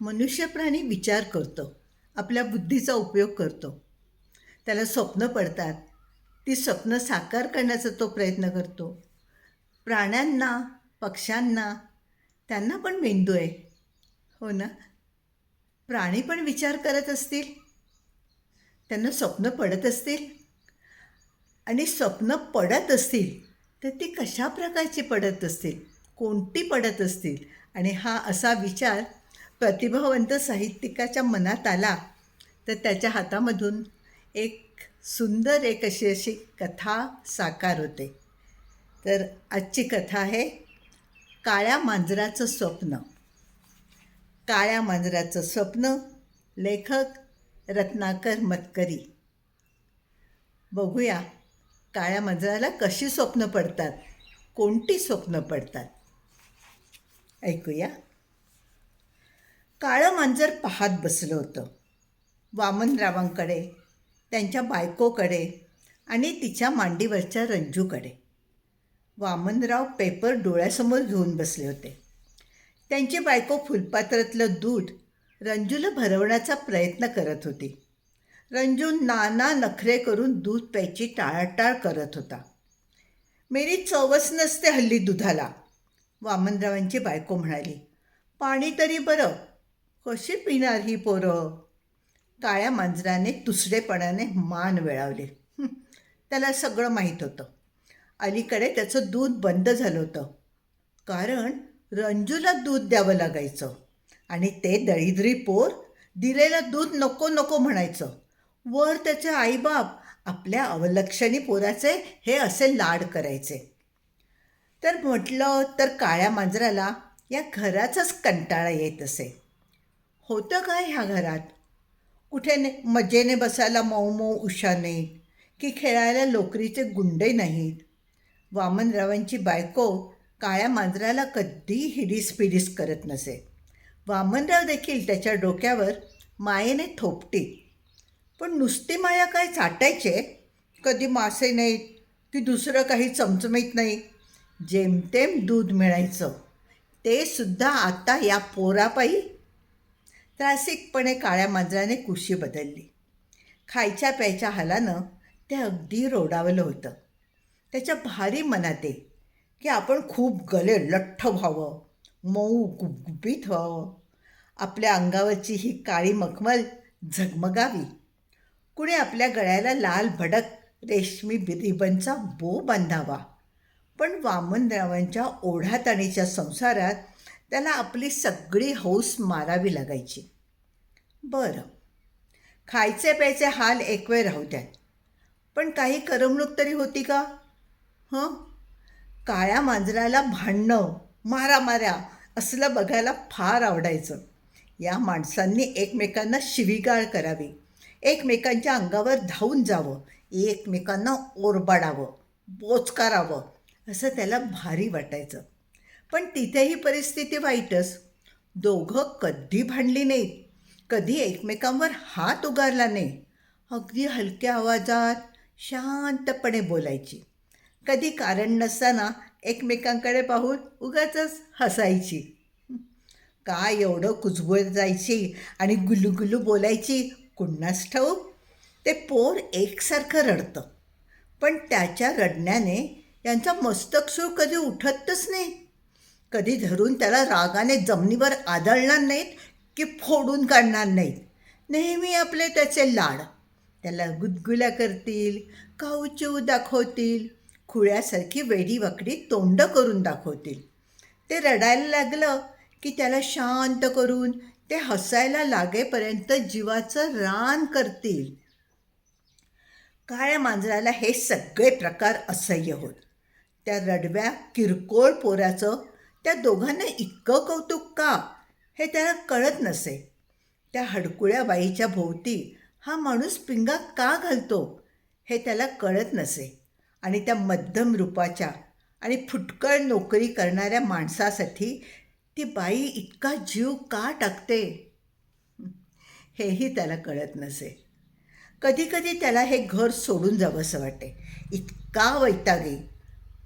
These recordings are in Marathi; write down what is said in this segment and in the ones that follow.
मनुष्य प्राणी विचार करतो आपल्या बुद्धीचा उपयोग करतो. त्याला स्वप्न पडतात. ती स्वप्न साकार करण्याचा तो प्रयत्न करतो. प्राण्यांना पक्ष्यांना त्यांना पण मेंदू आहे. हो ना? प्राणी पण विचार करत असतील? त्यांना स्वप्न पडत असतील? आणि स्वप्न पडत असतील तर ती कशा प्रकारची पडत असतील? कोणती पडत असतील? आणि हा असा विचार प्रतिभावंत साहित्यिकाच्या मनात आला तर त्याच्या हातामधून एक सुंदर एक अशी अशी कथा साकार होते. तर आजची कथा आहे काळ्या मांजराचं स्वप्न. काळ्या मांजराचं स्वप्न लेखक रत्नाकर मतकरी. बघूया काळ्या मांजराला कशी स्वप्न पडतात कोणती स्वप्न पडतात? ऐकूया. काळं मांजर पाहत बसलं होतं वामनरावांकडे त्यांच्या बायकोकडे आणि तिच्या मांडीवरच्या रंजूकडे वामनराव पेपर डोळ्यासमोर घेऊन बसले होते. त्यांची बायको फुलपात्रातलं दूध रंजूला भरवण्याचा प्रयत्न करत होती. रंजू नाना नखरे करून दूध प्यायची टाळाटाळ करत होता. मेरी चवच नसते हल्ली दुधाला वामनरावांची बायको म्हणाली. पाणी तरी बरं कशी पिणार ही पोरं? काळ्या मांजराने तुसडेपणाने मान वेळावले. त्याला सगळं माहीत होतं. अलीकडे त्याचं दूध बंद झालं होतं. कारण रंजूला दूध द्यावं लागायचं आणि ते दळिद्री पोर दिलेलं दूध नको नको म्हणायचं. वर त्याचे आईबाप आपल्या अवलक्षणी पोराचे हे असे लाड करायचे. तर म्हटलं तर काळ्या मांजराला या घराचाच कंटाळा येत असे. होतं काय ह्या घरात? कुठे ने मजेने बसायला मऊ मऊ उषा नाहीत की खेळायला लोकरीचे गुंडे नाहीत. वामनरावांची बायको काळ्या मांजराला कधी हिडीस पिडीस करत नसे. वामनराव देखील त्याच्या डोक्यावर मायेने थोपटी. पण नुसती माया काय चाटायचे? कधी मासे नाहीत की दुसरं काही चमचमीत नाही. जेमतेम दूध मिळायचं ते सुद्धा आता या पोरापायी त्रासिकपणे काळ्या मांजराने कुशी बदलली. खायच्या प्यायच्या हालानं ते अगदी रोडावलं होतं. त्याच्या भारी मनात आहे की आपण खूप गले लठ्ठ व्हावं मऊ गुबगुबीत व्हावं. आपल्या अंगावरची ही काळी मखमल झगमगावी. कुणी आपल्या गळ्याला लाल भडक रेशमी रिबनचा बो बांधावा. पण वामनरावांच्या ओढाताणीच्या संसारात त्याला आपली सगळी हौस मारावी लागायची. बरं. खायचे प्यायचे हाल एक वेळ राहू द्यात. पण काही करमणूक तरी होती का? हं? काळ्या मांजराला भांडणं मारामाऱ्या असलं बघायला फार आवडायचं. या माणसांनी एकमेकांना शिवीगाळ करावी. एकमेकांच्या अंगावर धावून जावं. एकमेकांना ओरबाडावं बोचकारावं असं त्याला भारी वाटायचं. पण तिथेही परिस्थिती वाईटच. दोघं कधी भांडली नाहीत. कधी एकमेकांवर हात उगारला नाही. अगदी हलक्या आवाजात शांतपणे बोलायची. कधी कारण नसताना एकमेकांकडे पाहून उगाच हसायची. काय एवढं कुजबुजत जायची आणि गुलूगुलू बोलायची? कुणास ठाऊक? ते पोर एकसारखं रडतं. पण त्याच्या रडण्याने यांचा मस्तक सूर कधी उठतच नाही. कधी धरून त्याला रागाने जमिनीवर आदळणार नाहीत की फोडून काढणार नाहीत. नेहमी आपले त्याचे लाड. त्याला गुदगुल्या करतील काऊचू दाखवतील खुळ्यासारखी वेडी वाकडी तोंड करून दाखवतील. ते रडायला लागलं की त्याला शांत करून ते हसायला लागेपर्यंत जीवाचं रान करतील. काळ्या मांजराला हे सगळे प्रकार असह्य होत. त्या रडव्या किरकोळ पोराचं त्या दोघांना इतकं कौतुक का? हे त्याला कळत नसे. त्या हडकुळ्या बाईच्या भोवती हा माणूस पिंगा का घालतो? हे त्याला कळत नसे. आणि त्या मध्यम रूपाच्या आणि फुटकळ नोकरी करणाऱ्या माणसासाठी ती बाई इतका जीव का टाकते? हेही त्याला कळत नसे. कधीकधी त्याला हे घर सोडून जावंसं वाटे. इतका वैतागी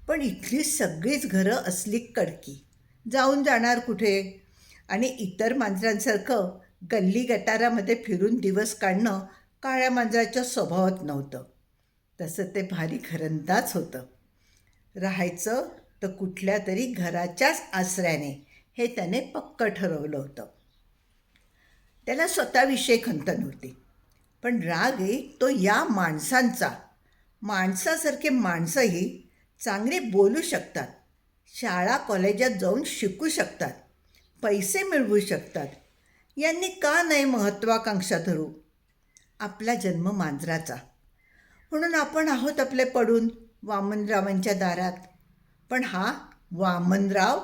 पण इथली सगळीच घरं असली कडकी. जाऊन जाणार कुठे? आणि इतर मांजरांसारखं गल्ली गटारामध्ये फिरून दिवस काढणं काळ्या मांजराच्या स्वभावात नव्हतं. तसं ते भारी घरंदाज होतं. राहायचं तर कुठल्या तरी घराच्याच आसऱ्याने हे त्याने पक्क ठरवलं होतं. त्याला स्वतःविषयी खंत नव्हती. पण राग आहे तो या माणसांचा. माणसासारखे माणसंही चांगले बोलू शकतात. शाळा कॉलेजात जाऊन शिकू शकतात पैसे मिळवू शकतात. यांनी का नाही महत्त्वाकांक्षा धरू? आपला जन्म मांजराचा. म्हणून आपण आहोत आपले पडून वामनरावांच्या दारात. पण हा वामनराव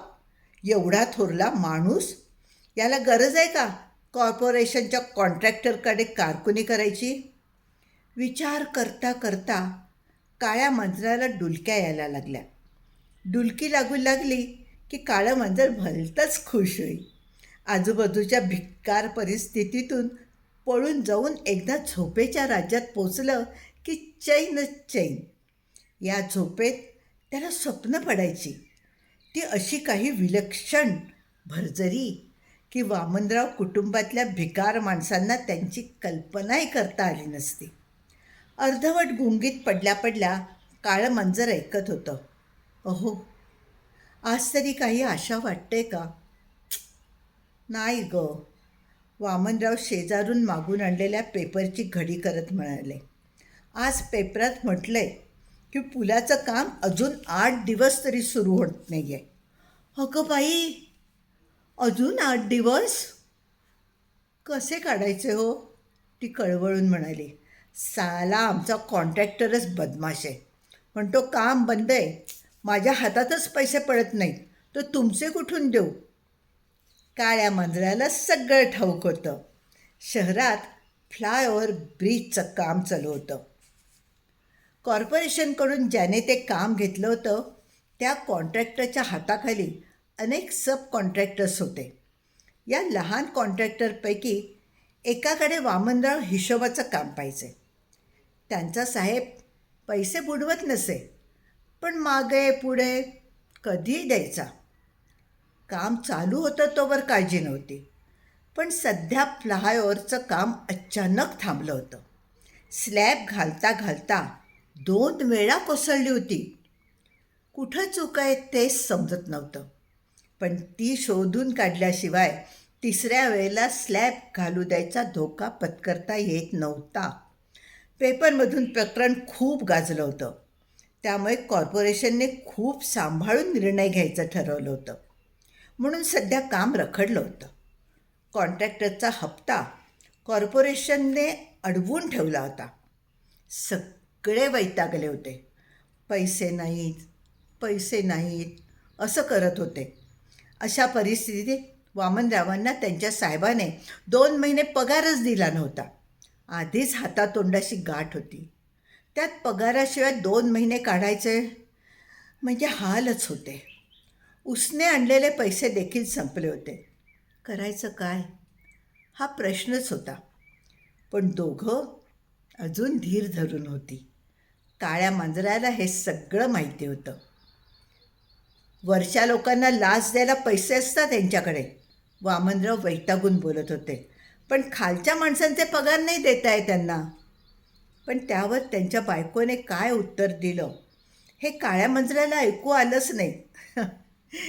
एवढा थोरला माणूस? याला गरज आहे का कॉर्पोरेशनच्या कॉन्ट्रॅक्टरकडे कारकुनी करायची? विचार करता करता काळ्या मांजराला डुलक्या यायला लागल्या. डुलकी लागू लागली की काळं मांजर भलतंच खुश होईल. आजूबाजूच्या भिक्कार परिस्थितीतून पळून जाऊन एकदा झोपेच्या राज्यात पोचलं की चैनच चैन. या झोपेत त्याला स्वप्न पडायची. ती अशी काही विलक्षण भरजरी की वामनराव कुटुंबातल्या भिकार माणसांना त्यांची कल्पनाही करता आली नसती. अर्धवट गुंगीत पडल्या पडल्या काळं मांजर ऐकत होतं. अहो आज तरी काही आशा वाटते का? नाही ग. वामनराव शेजारून मागून आणलेल्या पेपरची घडी करत म्हणाले. आज पेपरात म्हटलं आहे की पुलाचं काम अजून आठ दिवस तरी सुरू होत नाही आहे अगं बाई अजून आठ दिवस? कसे काढायचे हो? ती कळवळून म्हणाली. साला आमचा कॉन्ट्रॅक्टरच बदमाश आहे. पण तो काम बंद आहे. माझ्या हातातच पैसे पडत नाहीत तर तुमचे कुठून देऊ? काळ्या मांजराला सगळं ठाऊक होतं. शहरात फ्लायओव्हर ब्रिजचं काम चालू होतं. कॉर्पोरेशनकडून ज्याने ते काम घेतलं होतं त्या कॉन्ट्रॅक्टरच्या हाताखाली अनेक सब कॉन्ट्रॅक्टर्स होते. या लहान कॉन्ट्रॅक्टरपैकी एकाकडे वामनराव हिशोबाचं काम पाहिजे त्यांचा साहेब पैसे बुडवत नसे पण मागे पुढे कधीही द्यायचा. काम चालू होतं तोवर काळजी नव्हती. पण सध्या फ्लायओव्हरचं काम अचानक थांबलं होतं. स्लॅब घालता घालता दोन वेळा कोसळली होती. कुठं चूक आहे तेच समजत नव्हतं. पण ती शोधून काढल्याशिवाय तिसऱ्या वेळेला स्लॅब घालू द्यायचा धोका पत्करता येत नव्हता. पेपरमधून प्रकरण खूप गाजलं होतं. त्यामुळे कॉर्पोरेशनने खूप सांभाळून निर्णय घ्यायचं ठरवलं होतं. म्हणून सध्या काम रखडलं होतं. कॉन्ट्रॅक्टरचा हप्ता कॉर्पोरेशनने अडवून ठेवला होता. सगळे वैतागले होते. पैसे नाहीत पैसे नाहीत असं करत होते. अशा परिस्थितीत वामनरावांना त्यांच्या साहेबाने दोन महिने पगारच दिला नव्हता. आधीच हातातोंडाशी गाठ होती. त्यात पगाराशिवाय दोन महिने काढायचे? म्हणजे हालच होते. उसने आणलेले पैसे देखील संपले होते. करायचं काय? हा प्रश्नच होता. पण दोघं अजून धीर धरून होती. काळ्या मांजराला हे सगळं माहिती होतं. वरच्या लोकांना लाच द्यायला पैसे असतात त्यांच्याकडे वामनराव वैतागून बोलत होते. पण खालच्या माणसांचे पगार नाही देत आहे त्यांना. पण त्यावर त्यांच्या बायकोने काय उत्तर दिलं? हे काळ्या मंजऱ्याला ऐकू आलंच नाही.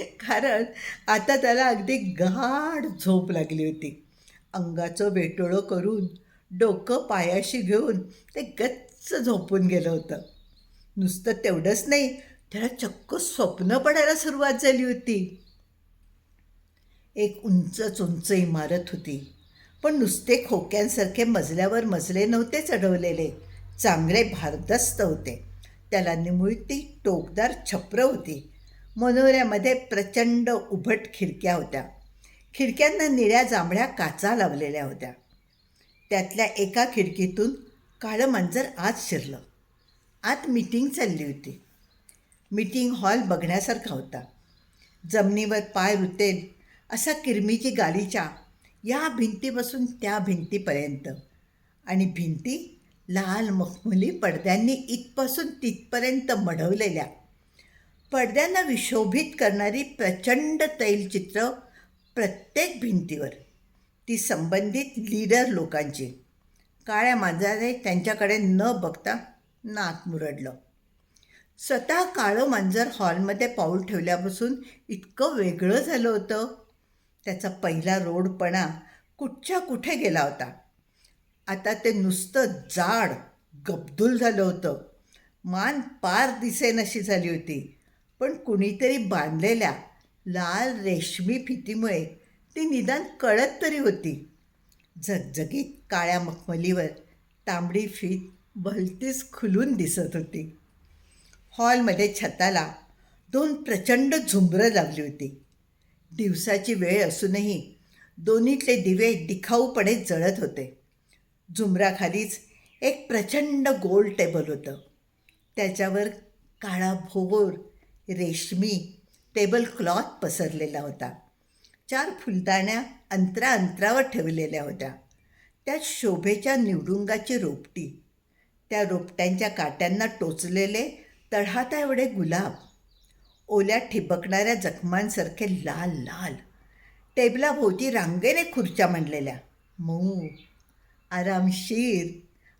कारण आता त्याला अगदी गाढ झोप लागली होती. अंगाचं वेटोळं करून डोकं पायाशी घेऊन ते गच्च झोपून गेलं होतं. नुसतं तेवढंच नाही त्याला चक्क स्वप्न पडायला सुरुवात झाली होती. एक उंचच उंच इमारत होती. पण नुसते खोक्यांसारखे मजल्यावर मजले नव्हते चढवलेले. चांगले भारदस्त होते. त्याला निमुळती टोकदार छप्र होती. मनोऱ्यामध्ये प्रचंड उभट खिडक्या होत्या. खिडक्यांना निळ्या जांभळ्या काचा लावलेल्या होत्या. त्यातल्या एका खिडकीतून काळं मांजर आत शिरलं. आत मीटिंग चालली होती. मीटिंग हॉल बघण्यासारखा होता. जमिनीवर पाय रुतेल असा किरमीची गालीच्या या भिंतीपासून त्या भिंतीपर्यंत. आणि भिंती लाल मखमली पडद्यांनी इथपासून तिथपर्यंत मढवलेल्या. पडद्यांना विशोभित करणारी प्रचंड तैलचित्र प्रत्येक भिंतीवर. ती संबंधित लीडर लोकांची. काळ्या मांजराने त्यांच्याकडे न बघता नाक मुरडलं. स्वतः काळं मांजर हॉलमध्ये पाऊल ठेवल्यापासून इतकं वेगळं झालं होतं. त्याचा पहिला रोडपणा कुठच्या कुठे गेला होता? आता ते नुसतं जाड गब्दूल झालं होतं. मान पार दिसेनशी झाली होती. पण कुणीतरी बांधलेल्या लाल रेशमी फितीमुळे ती निदान कळत तरी होती. झगझगीत काळ्या मखमलीवर तांबडी फीत भलतीच खुलून दिसत होती. हॉलमध्ये छताला दोन प्रचंड झुंबरं लावली होती. दिवसाची वेळ असूनही दोन्हीतले दिवे दिखाऊपणे जळत होते. झुमराखालीच एक प्रचंड गोल टेबल होतं. त्याच्यावर काळा भोवर रेशमी टेबल क्लॉथ पसरलेला होता. चार फुलदाण्या अंतरा अंतरावर ठेवलेल्या होत्या. त्यात शोभेच्या निवडुंगाची रोपटी. त्या रोपट्यांच्या काट्यांना टोचलेले तळहाता एवढे गुलाब. ओल्या ठिबकणाऱ्या जखमांसारखे लाल लाल. टेबलाभोवती रांगेने खुर्च्या मांडलेल्या. मऊ. आरामशीर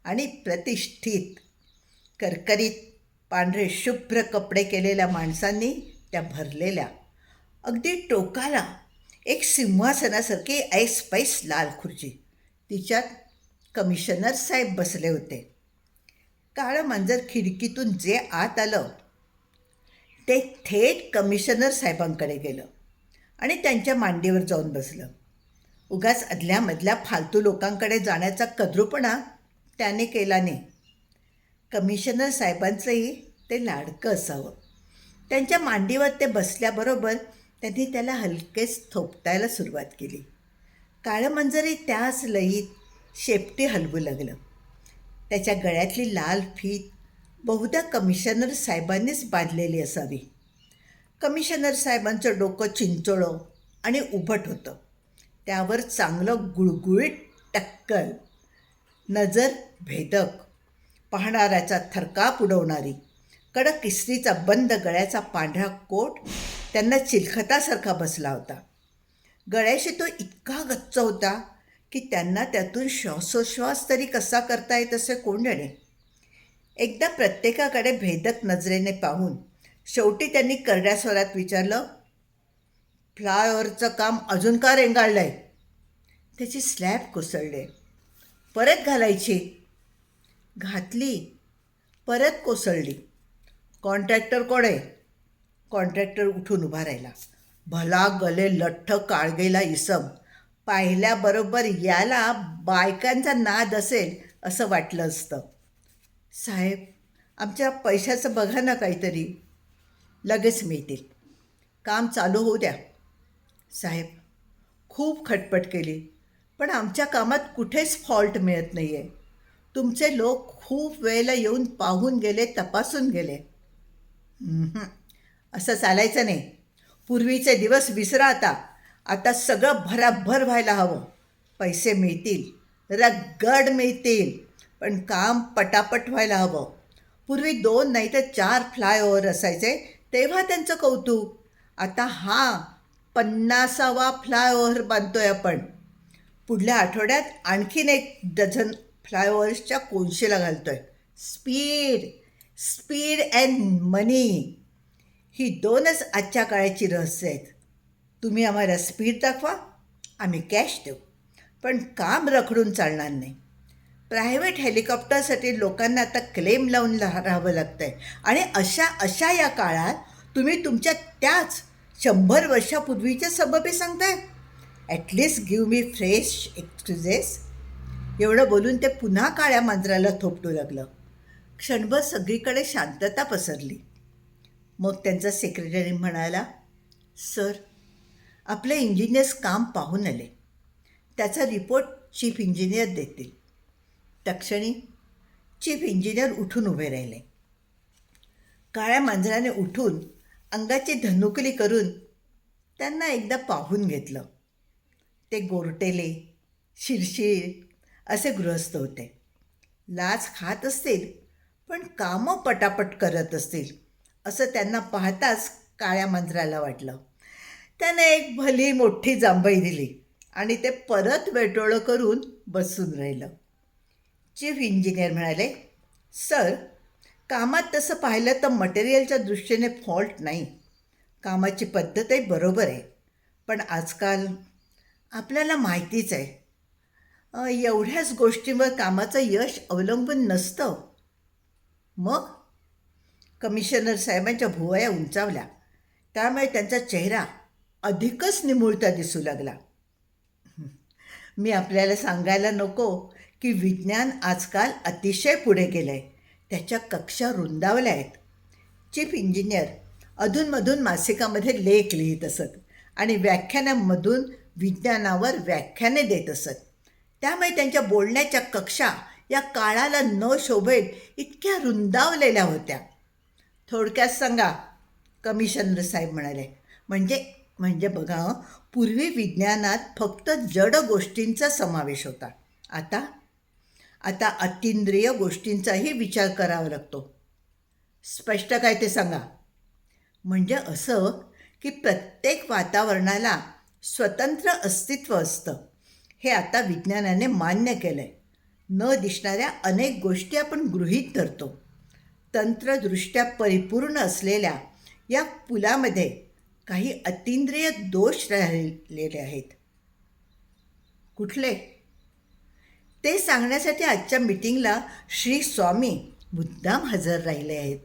आणि प्रतिष्ठित. करकरीत पांढरे शुभ्र कपडे केलेल्या माणसांनी त्या भरलेल्या. अगदी टोकाला एक सिंहासनासारखी ऐस पैस लाल खुर्ची. तिच्यात कमिशनर साहेब बसले होते. काळं मांजर खिडकीतून जे आत आलं ते थेट कमिशनर साहेबांकडे गेलं आणि त्यांच्या मांडीवर जाऊन बसलं. उगाच अदल्यामधल्या फालतू लोकांकडे जाण्याचा कद्रूपणा त्याने केला नाही. कमिशनर साहेबांचंही ते लाडकं असावं. त्यांच्या मांडीवर ते बसल्याबरोबर त्यांनी त्याला हलकेच थोपटायला सुरुवात केली. काळं मंजरी त्याच लयीत शेपटी हलवू लागलं. त्याच्या गळ्यातली लाल फीत बहुधा कमिशनर साहेबांनीच बांधलेली असावी. कमिशनर साहेबांचं डोकं चिंचोळं आणि उभट होतं. त्यावर चांगलं गुळगुळीत टक्कल. नजर भेदक. पाहणाऱ्याचा थरकाप उडवणारी. कडक इस्त्रीचा बंद गळ्याचा पांढरा कोट त्यांना चिलखतासारखा बसला होता. गळ्याशी तो इतका गच्च होता की त्यांना त्यातून श्वासोश्वास तरी कसा करता येत असे कोण जाणे? एकदा प्रत्येकाकडे भेदक नजरेने पाहून शेवटी त्यांनी करड्या स्वरात विचारलं फ्लायओव्हरचं काम अजून का रेंगाळलं आहे त्याची स्लॅब कोसळले. परत घालायची. घातली. परत कोसळली. कॉन्ट्रॅक्टर कोण? आहे कॉन्ट्रॅक्टर उठून उभा राहिला. भला गले लठ्ठ काळगेला इसम. पाहिल्याबरोबर याला बायकांचा नाद असेल असं वाटलं असतं. साहेब आमच्या पैशाचं बघा ना काहीतरी. लगेच मिळतील. काम चालू होऊ द्या. साहेब खूप खटपट केली. पण आमच्या कामात कुठेच फॉल्ट मिळत नाही आहे तुमचे लोक खूप वेळेला येऊन पाहून गेले तपासून गेले. असं चालायचं नाही. पूर्वीचे दिवस विसरा आता. आता सगळं भराभर व्हायला हवं. पैसे मिळतील. रगड मिळतील. पण काम पटापट व्हायला हवं. पूर्वी दोन नाही तर चार फ्लायओव्हर असायचे तेव्हा त्यांचं कौतुक. आता हा पन्नासावा फ्लायओव्हर बांधतोय आपण. पुढल्या आठवड्यात आणखीन एक डझन फ्लायओव्हर्सच्या कोनशीला घालतोय. Speed speed and money. ही दोनच आजच्या काळाची रहस्य आहेत. तुम्ही आम्हाला स्पीड दाखवा आम्ही कॅश देऊ. पण काम रखडून चालणार नाही. प्रायव्हेट हेलिकॉप्टरसाठी लोकांना आता क्लेम लावून ला- राहावं लागतं आहे आणि अशा अशा या काळात तुम्ही तुमच्या त्याच शंभर वर्षापूर्वीचे सबबे सांगताय. At least give me fresh excuses एवढं बोलून ते पुन्हा काळ्या मांजराला थोपटू लागलं. क्षणभर सगळीकडे शांतता पसरली. मग त्यांचा सेक्रेटरी म्हणाला सर आपले इंजिनियर्स काम पाहून आले. त्याचा रिपोर्ट चीफ इंजिनियर देतील. तक्षणी चीफ इंजिनियर उठून उभे राहिले. काळ्या मांजराने उठून अंगाची धनुकली करून त्यांना एकदा पाहून घेतलं. ते गोरटेले शिरशिर असे गृहस्थ होते. लाच खात असतील पण कामं पटापट करत असतील असं त्यांना पाहताच काळ्या मांजराला वाटलं. त्याने एक भली मोठी जांभई दिली आणि ते परत वेटोळं करून बसून राहिलं. चीफ इंजिनियर म्हणाले सर कामात तसं पाहिलं तर मटेरियलच्या दृष्टीने फॉल्ट नाही. कामाची पद्धतही बरोबर आहे. पण आजकाल आपल्याला माहितीच आहे. एवढ्याच गोष्टींवर कामाचं यश अवलंबून नसतं. मग? कमिशनर साहेबांच्या भुवया उंचावल्या. त्यामुळे त्यांचा चेहरा अधिकच निमुळता दिसू लागला. मी आपल्याला सांगायला नको की विज्ञान आजकाल अतिशय पुढे गेलं आहे त्याच्या कक्षा रुंदावल्या आहेत. चीफ इंजिनियर अधूनमधून मासिकामध्ये लेख लिहित असत आणि व्याख्यानांमधून विज्ञानावर व्याख्याने देत असत. त्यामुळे त्यांच्या बोलण्याच्या कक्षा या काळाला न शोभेल इतक्या रुंदावलेल्या होत्या. थोडक्यात सांगा कमिशनर साहेब म्हणाले. म्हणजे म्हणजे बघा पूर्वी विज्ञानात फक्त जड गोष्टींचा समावेश होता. आता आता अतिंद्रिय गोष्टींचाही विचार करावा लागतो. स्पष्ट काय ते सांगा? म्हणजे असं की प्रत्येक वातावरणाला स्वतंत्र अस्तित्व असतं. हे आता विज्ञानाने मान्य केलं आहे न दिसणाऱ्या अनेक गोष्टी आपण गृहीत धरतो. तंत्रदृष्ट्या परिपूर्ण असलेल्या या पुलामध्ये काही अतिंद्रिय दोष राहिलेले आहेत. कुठले? ते सांगण्यासाठी आजच्या मिटिंगला श्री स्वामी मुद्दाम हजर राहिले आहेत.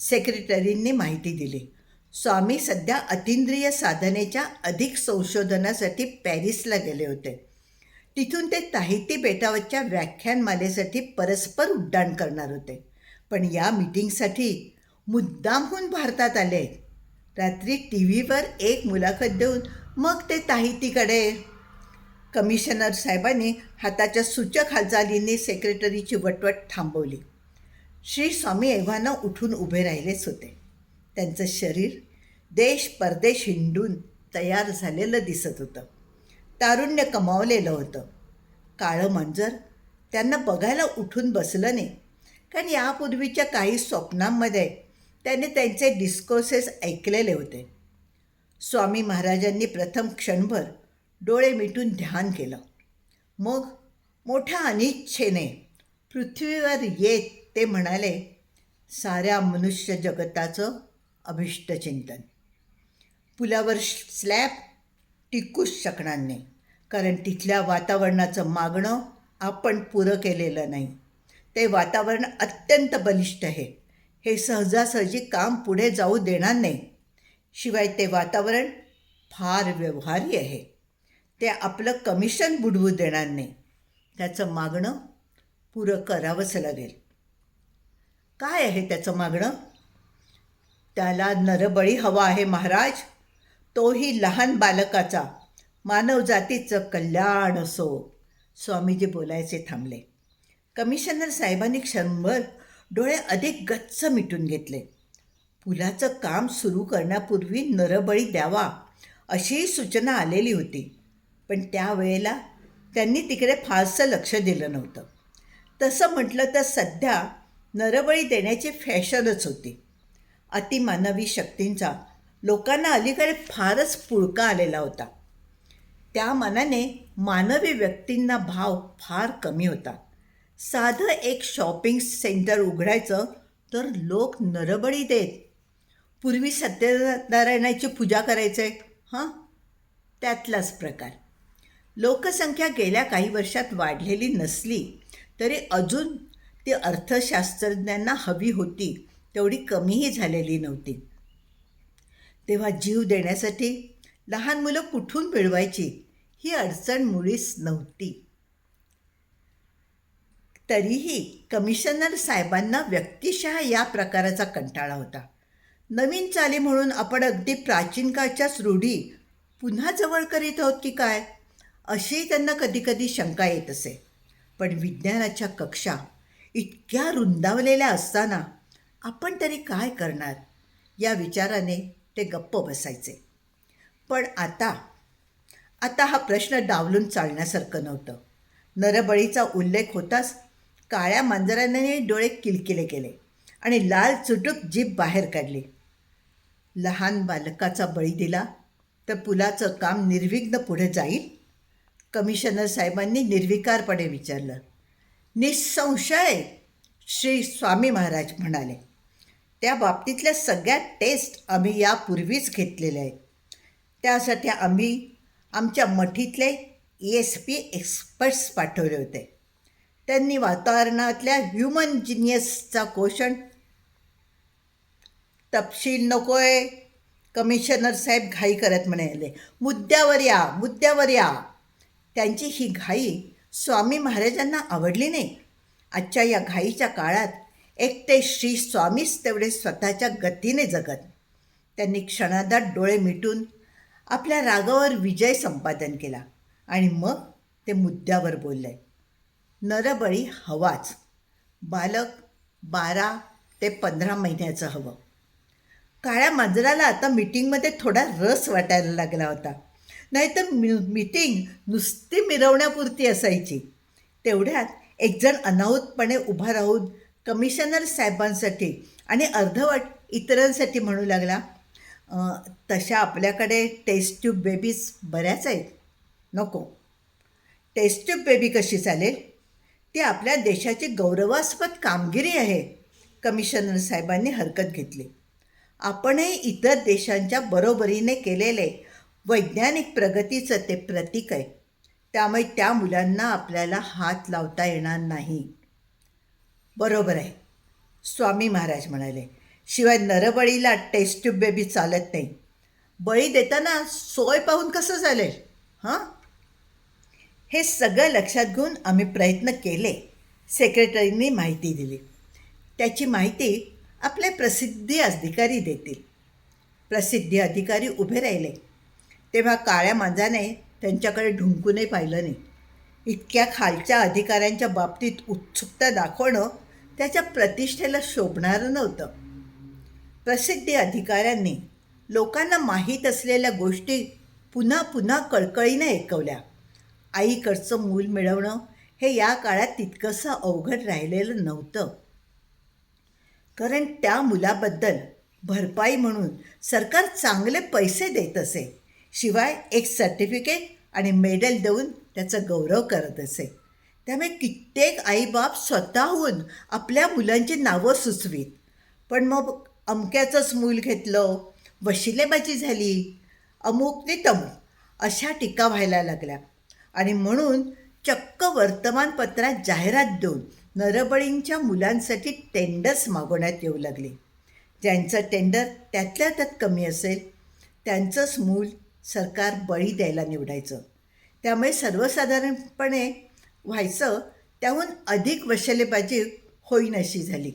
सेक्रेटरींनी माहिती दिली. स्वामी सध्या अतिंद्रिय साधनेच्या अधिक संशोधनासाठी पॅरिसला गेले होते. तिथून ते ताहिती बेटावरच्या व्याख्यानमालेसाठी परस्पर उड्डाण करणार होते. पण या मीटिंगसाठी मुद्दामहून भारतात आले रात्री टी व्हीवर एक मुलाखत देऊन मग ते ताहितीकडे कमिशनर साहेबांनी हाताच्या सूचक हालचालींनी सेक्रेटरीची वटवट थांबवली. श्री स्वामी एव्हाना उठून उभे राहिलेच होते. त्यांचं शरीर देश परदेश हिंडून तयार झालेलं दिसत होतं. तारुण्य कमावलेलं होतं. काळं मांजर त्यांना बघायला उठून बसलं नाही. कारण यापूर्वीच्या काही स्वप्नांमध्ये त्याने त्यांचे डिस्कोर्सेस ऐकलेले होते. स्वामी महाराजांनी प्रथम क्षणभर डोळे मिटून ध्यान केलं. मग मोठ्या अनिच्छेने पृथ्वीवर येत ते म्हणाले साऱ्या मनुष्य जगताचं अभिष्टचिंतन पुलावर स्लॅब टिकूच शकणार नाही. कारण तिथल्या वातावरणाचं मागणं आपण पुरं केलेलं नाही. ते वातावरण अत्यंत बलिष्ठ आहे. हे सहजासहजी काम पुढे जाऊ देणार नाही. शिवाय ते वातावरण फार व्यवहारी आहे. ते आपलं कमिशन बुडवू देणार नाही. त्याचं मागणं पुरं करावंच लागेल. काय आहे त्याचं मागणं? त्याला नरबळी हवा आहे महाराज. तोही लहान बालकाचा मानवजातीचं कल्याण असो. स्वामीजी बोलायचे थांबले. कमिशनर साहेबांनी क्षणभर डोळे अधिक गच्च मिटून घेतले. पुलाचं काम सुरू करण्यापूर्वी नरबळी द्यावा अशी सूचना आलेली होती. पण त्यावेळेला त्यांनी तिकडे फारसं लक्ष दिलं नव्हतं. तसं म्हटलं तर सध्या नरबळी देण्याची फॅशनच होती. अतिमानवी शक्तींचा लोकांना अलीकडे फारच पुळका आलेला होता. त्या मनाने मानवी व्यक्तींना भाव फार कमी होता. साधं एक शॉपिंग सेंटर उघडायचं तर लोक नरबळी देत. पूर्वी सत्यनारायणाची पूजा करायचं आहे हां? त्यातलाच प्रकार. लोकसंख्या गेल्या काही वर्षात वाढलेली नसली तरी अजून ती अर्थशास्त्रज्ञांना हवी होती तेवढी कमीही झालेली नव्हती. तेव्हा जीव देण्यासाठी लहान मुलं कुठून मिळवायची ही अडचण मुळीच नव्हती. तरीही कमिशनर साहेबांना व्यक्तिशः या प्रकाराचा कंटाळा होता. नवीन चाली म्हणून आपण अगदी प्राचीन काळच्याच रूढी पुन्हा जवळ करीत आहोत की काय? अशी त्यांना कधीकधी शंका येत असे. पण विज्ञानाच्या कक्षा इतक्या रुंदावलेल्या असताना आपण तरी काय करणार? या विचाराने ते गप्प बसायचे. पण आता आता हा प्रश्न डावलून चालण्यासारखं नव्हतं. नरबळीचा उल्लेख होताच काळ्या मांजराने डोळे किलकिले केले आणि लाल चुटूक जीभ बाहेर काढली. लहान बालकाचा बळी दिला तर पुलाचं काम निर्विघ्न पुढे जाईल? कमिशनर साहेबांनी निर्विकारपणे विचारलं. निसंशय श्री स्वामी महाराज म्हणाले त्या बाबतीतल्या सगळ्या टेस्ट आम्ही यापूर्वीच घेतलेल्या आहेत. त्यासाठी आम्ही आमच्या मठीतले ई एस पी एक्सपर्ट्स पाठवले होते. त्यांनी वातावरणातल्या ह्युमन जिनियसचा कोशण तपशील नकोय. कमिशनर साहेब घाई करत म्हणाले मुद्द्यावर या मुद्द्यावर या. त्यांची ही घाई स्वामी महाराजांना आवडली नाही. आजच्या या घाईच्या काळात एकटे श्री स्वामीच तेवढे स्वतःच्या गतीने जगत. त्यांनी क्षणादात डोळे मिटून आपल्या रागावर विजय संपादन केला आणि मग ते मुद्द्यावर बोलले. नरबळी हवाच. बालक बारा ते पंधरा महिन्याचं हवं. काळ्या मांजराला आता मीटिंगमध्ये थोडा रस वाटायला लागला होता. नाहीतर मी मीटिंग नुसती मिरवण्यापुरती असायची. तेवढ्यात एकजण अनाहूतपणे उभा राहून कमिशनर साहेबांसाठी आणि अर्धवट इतरांसाठी म्हणू लागला तशा आपल्याकडे टेस्ट ट्यूब बेबीज बऱ्याच आहेत. नको. टेस्ट ट्यूब बेबी कशी चालेल? ती आपल्या देशाची गौरवास्पद कामगिरी आहे कमिशनर साहेबांनी हरकत घेतली. आपणही इतर देशांच्या बरोबरीने केलेले वैज्ञानिक प्रगतीचं ते प्रतीक आहे. त्यामुळे त्या मुलांना आपल्याला हात लावता येणार नाही. बरोबर आहे. स्वामी महाराज म्हणाले शिवाय नरबळीला टेस्ट बेबी चालत नाही. बळी देताना सोय पाहून कसं चालेल? हां? हे सगळं लक्षात घेऊन आम्ही प्रयत्न केले. सेक्रेटरींनी माहिती दिली. त्याची माहिती आपले प्रसिद्धी अधिकारी देतील. प्रसिद्धी अधिकारी उभे राहिले. तेव्हा काळ्या मांजाने त्यांच्याकडे ढुंकूनही पाहिलं नाही. इतक्या खालच्या अधिकाऱ्यांच्या बाबतीत उत्सुकता दाखवणं त्याच्या प्रतिष्ठेला शोभणारं नव्हतं. प्रसिद्धी अधिकाऱ्यांनी लोकांना माहीत असलेल्या गोष्टी पुन्हा पुन्हा कळकळीनं ऐकवल्या. आईकडचं मूल मिळवणं हे या काळात तितकंसं अवघड राहिलेलं नव्हतं. कारण त्या मुलाबद्दल भरपाई म्हणून सरकार चांगले पैसे देत असे. शिवाय एक सर्टिफिकेट आणि मेडल देऊन त्याचा गौरव करत असे. त्यामुळे कित्येक आईबाप स्वतःहून आपल्या मुलांची नावं सुचवीत. पण मग अमक्याचंच मूल घेतलं वशिलेबाजी झाली अमुक नितम अशा टीका व्हायला लागल्या. आणि म्हणून चक्क वर्तमानपत्रात जाहिरात देऊन नरबळींच्या मुलांसाठी टेंडर्स मागवण्यात येऊ लागले. ज्यांचं टेंडर त्यातल्या त्यात कमी असेल त्यांचंच मूल सरकार बळी द्यायला निवडायचं. त्यामुळे सर्वसाधारणपणे व्हायचं त्याहून अधिक वशलेबाजी होईन अशी झाली.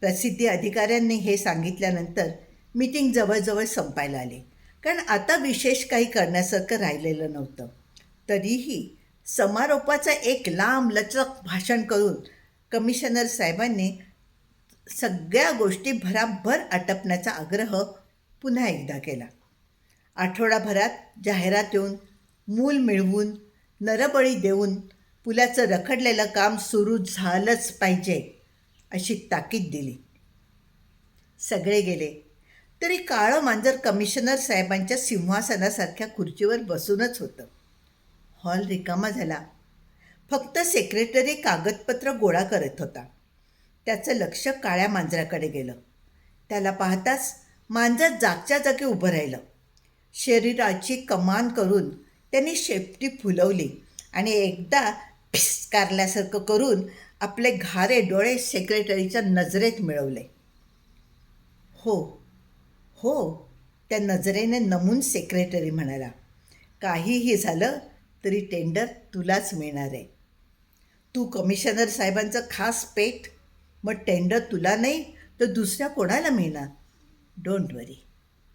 प्रसिद्धी अधिकाऱ्यांनी हे सांगितल्यानंतर मीटिंग जवळजवळ संपायला आली. कारण आता विशेष काही करण्यासारखं राहिलेलं नव्हतं. तरीही समारोपाचं एक लांब लचक भाषण करून कमिशनर साहेबांनी सगळ्या गोष्टी भराभर आटपण्याचा आग्रह पुन्हा एकदा केला. आठवडाभरात जाहिरात येऊन मूल मिळवून नरबळी देऊन पुलाचं रखडलेलं काम सुरू झालंच पाहिजे अशी ताकीद दिली. सगळे गेले. तरी काळं मांजर कमिशनर साहेबांच्या सिंहासनासारख्या खुर्चीवर बसूनच होतं. हॉल रिकामा झाला. फक्त सेक्रेटरी कागदपत्र गोळा करत होता. त्याचं लक्ष काळ्या मांजराकडे गेलं. त्याला पाहताच मांजर जागच्या जागी उभं राहिलं. शरीराची कमान करून त्यांनी शेपटी फुलवली आणि एकदा फिसकारल्यासारखं करून आपले घारे डोळे सेक्रेटरीच्या नजरेत मिळवले. हो हो त्या नजरेने नमून सेक्रेटरी म्हणाला. काहीही झालं तरी टेंडर तुलाच मिळणार आहे. तू कमिशनर साहेबांचं खास पेट मग टेंडर तुला नाही तर दुसऱ्या कोणाला मिळणार? Don't worry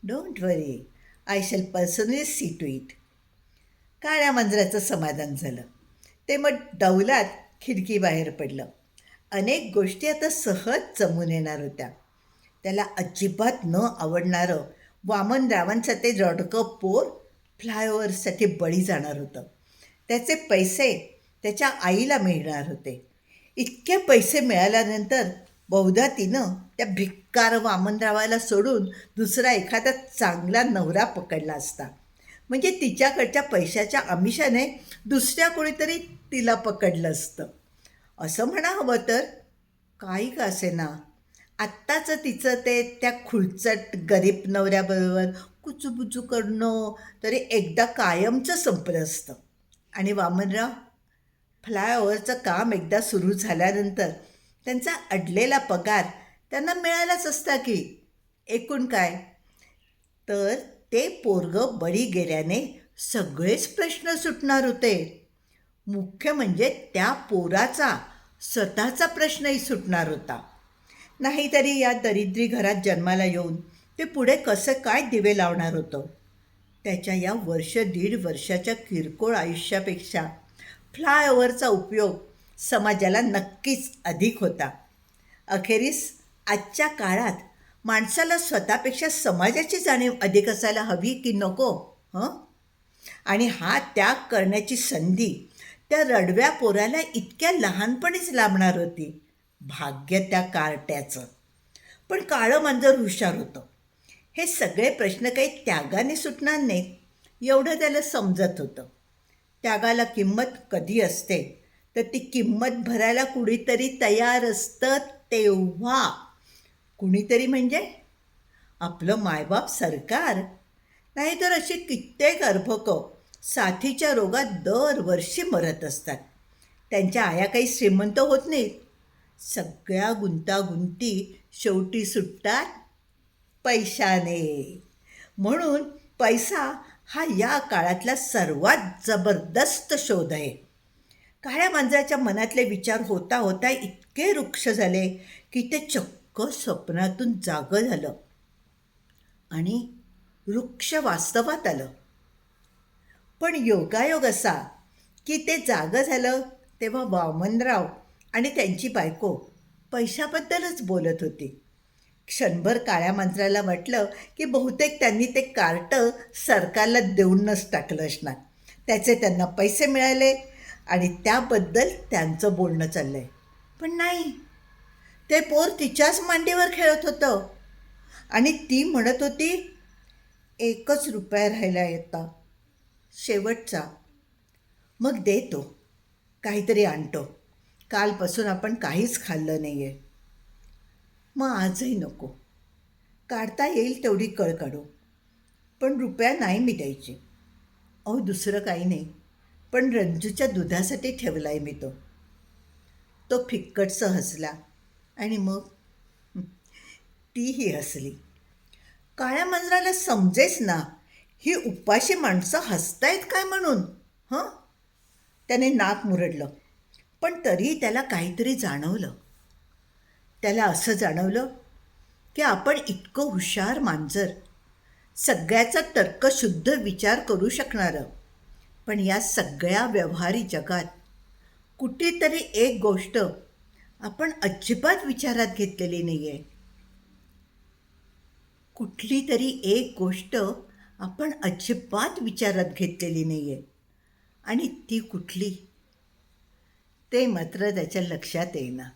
don't worry I shall personally see to it काळ्या मांजराचं समाधान झालं. ते मग डौलात खिडकीबाहेर पडलं. अनेक गोष्टी आता सहज जमून येणार होत्या. त्याला अजिबात न आवडणारं वामनरावांचं ते रडकं पोर फ्लायओव्हरसाठी बळी जाणार होतं. त्याचे पैसे त्याच्या आईला मिळणार होते. इतके पैसे मिळाल्यानंतर बहुधा तिनं त्या भिक्कार वामनरावाला सोडून दुसरा एखादा चांगला नवरा पकडला असता. म्हणजे तिच्याकडच्या पैशाच्या आमिषाने दुसऱ्या कोणीतरी तिला पकडलं असतं. असं म्हणा हवं तर? काही का असे ना आत्ताचं तिचं ते त्या खुळचट गरीब नवऱ्याबरोबर कुचूबुचू करणं तरी एकदा कायमचं संपलं असतं. आणि वामनराव फ्लायओव्हरचं काम एकदा सुरू झाल्यानंतर त्यांचा अडलेला पगार त्यांना मिळालाच असता की. एकूण काय? तर ते पोरगं बळी गेल्याने सगळेच प्रश्न सुटणार होते. मुख्य म्हणजे त्या पोराचा स्वतःचा प्रश्नही सुटणार होता. नाहीतरी या दरिद्री घरात जन्माला येऊन ते पुढे कसं काय दिवे लावणार होतं? त्याच्या या वर्ष दीड वर्षाच्या किरकोळ आयुष्यापेक्षा फ्लायओव्हरचा उपयोग समाजाला नक्कीच अधिक होता. अखेरीस आजच्या काळात माणसाला स्वतःपेक्षा समाजाची जाणीव अधिक असायला हवी की नको हं? आणि हा त्याग करण्याची संधी त्या रडव्या पोराला इतक्या लहानपणीच लाभणार होती. भाग्य त्या कार्ट्याचं. पण काळं मांजर हुशार होतं. हे सगळे प्रश्न काही त्यागाने सुटणार नाहीत एवढं त्याला समजत होतं. त्यागाला किंमत कधी असते? तर ती किंमत भरायला कुणीतरी तयार असतं तेव्हा. कुणीतरी म्हणजे आपलं मायबाप सरकार. नाहीतर अशी कित्येक अर्भकं साथीच्या रोगात दरवर्षी मरत असतात. त्यांच्या आया काही श्रीमंत होत नाहीत. सगळ्या गुंतागुंती शेवटी सुटतात पैशाने. म्हणून पैसा हा या काळातला सर्वात जबरदस्त शोध आहे. काळ्या मांजराच्या मनातले विचार होता होता इतके वृक्ष झाले की ते चक्क स्वप्नातून जागं झालं. आणि वृक्ष वास्तवात आलं. पण योगायोग असा की ते जागं झालं तेव्हा वामनराव आणि त्यांची बायको पैशाबद्दलच बोलत होती. क्षणभर काळ्या मांजराला वाटलं की बहुतेक त्यांनी ते कार्ट सरकारला देऊनच टाकलं असणार. त्याचे त्यांना पैसे मिळाले आणि त्याबद्दल त्यांचं बोलणं चाललं आहे पण नाही. ते पोर तिच्याच मांडीवर खेळत होतं. आणि ती म्हणत होती एकच रुपया राहिला येता शेवटचा. मग देतो. काहीतरी आणतो. कालपासून आपण काहीच खाल्लं नाही आहे मग आजही नको. काढता येईल तेवढी कळ काढू. पण रुपया नाही मी द्यायची. अहो दुसरं काही नाही. पण रंजूच्या दुधासाठी ठेवला आहे मी तो. तो फिक्कटसं हसला आणि मग तीही हसली. काळ्या मांजराला समजेच ना ही उपाशी माणसं हसतायत काय म्हणून हं? त्याने नाक मुरडलं. पण तरीही त्याला काहीतरी जाणवलं. त्याला असं जाणवलं की आपण इतकं हुशार मांजर सगळ्याचा तर्कशुद्ध विचार करू शकणारं. पण या सगळ्या व्यवहारी जगात कुठेतरी एक गोष्ट आपण अजिबात विचारात घेतलेली नाही आहे कुठली तरी एक गोष्ट आपण अजिबात विचारात घेतलेली नाही आहे आणि ती कुठली? ते मात्र त्याच्या लक्षात येईना.